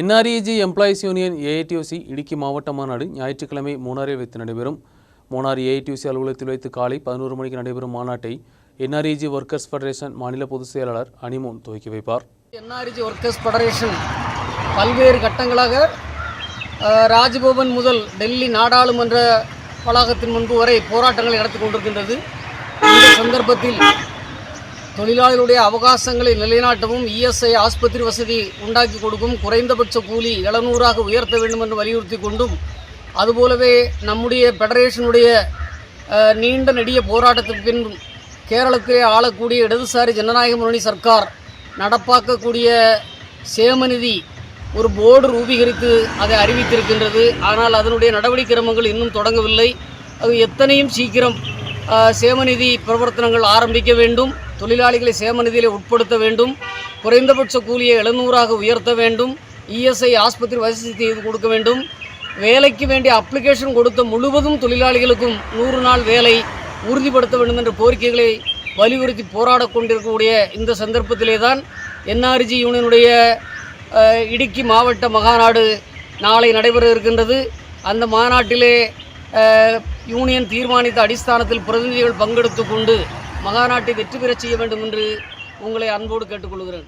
NREG employees union AITUC Idukki மாவட்ட மாநாடு ஞாயிற்றுக்கிழமை மூணாரில் வைத்து நடைபெறும். மூணார் ஏஐடியூசி அலுவலகத்தில் வைத்து காலை பதினோரு மணிக்கு நடைபெறும் மாநாட்டை என்ஆர்இஜி ஒர்க்கர்ஸ் ஃபெடரேஷன் மாநில பொதுச் செயலாளர் அனிமோன் துவக்கி வைப்பார். என்ஆர்ஜி ஒர்க்கர்ஸ் ஃபெடரேஷன் பல்வேறு கட்டங்களாக ராஜ்பவன் முதல் டெல்லி நாடாளுமன்ற வளாகத்தின் முன்பு வரை போராட்டங்களை நடத்தி கொண்டிருக்கின்றது. இந்த சந்தர்ப்பத்தில் தொழிலாளர்களுடைய அவகாசங்களை நிலைநாட்டவும் இஎஸ்ஐ ஆஸ்பத்திரி வசதி உண்டாக்கி கொடுக்கும் குறைந்தபட்ச கூலி எழுநூறாக உயர்த்த வேண்டும் என்று வலியுறுத்தி கொண்டும் அதுபோலவே நம்முடைய ஃபெடரேஷனுடைய நீண்ட நெடிய போராட்டத்திற்கு பின் கேரளத்திலே ஆளக்கூடிய இடதுசாரி ஜனநாயக முன்னணி சர்க்கார் நடப்பாக்கக்கூடிய சேமநிதி ஒரு போர்டு ரூபீகரித்து அதை அறிவித்திருக்கின்றது. ஆனால் அதனுடைய நடவடிக்கை கிரமங்கள் இன்னும் தொடங்கவில்லை. அது எத்தனையும் சீக்கிரம் சேமநிதி பிரவர்த்தனங்கள் ஆரம்பிக்க வேண்டும். தொழிலாளிகளை சேமநிதியில் உட்படுத்த வேண்டும். குறைந்தபட்ச கூலியை எழுநூறாக உயர்த்த வேண்டும். இஎஸ்ஐ ஆஸ்பத்திரி வசதி செய்து கொடுக்க வேண்டும். வேலைக்கு வேண்டிய அப்ளிகேஷன் கொடுத்த முழுவதும் தொழிலாளிகளுக்கும் நூறு நாள் வேலை உறுதிப்படுத்த வேண்டும் என்ற கோரிக்கைகளை வலியுறுத்தி போராடக் கொண்டிருக்கக்கூடிய இந்த சந்தர்ப்பத்திலே தான் என்ஆர்ஜி யூனியனுடைய இடுக்கி மாவட்ட மகாநாடு நாளை நடைபெற இருக்கின்றது. அந்த மாநாட்டிலே யூனியன் தீர்மானித்த அடிஸ்தானத்தில் பிரதிநிதிகள் பங்கெடுத்து கொண்டு மகாநாட்டை வெற்றி பெறச் செய்ய வேண்டும் என்று உங்களை அன்போடு கேட்டுக்கொள்கிறேன்.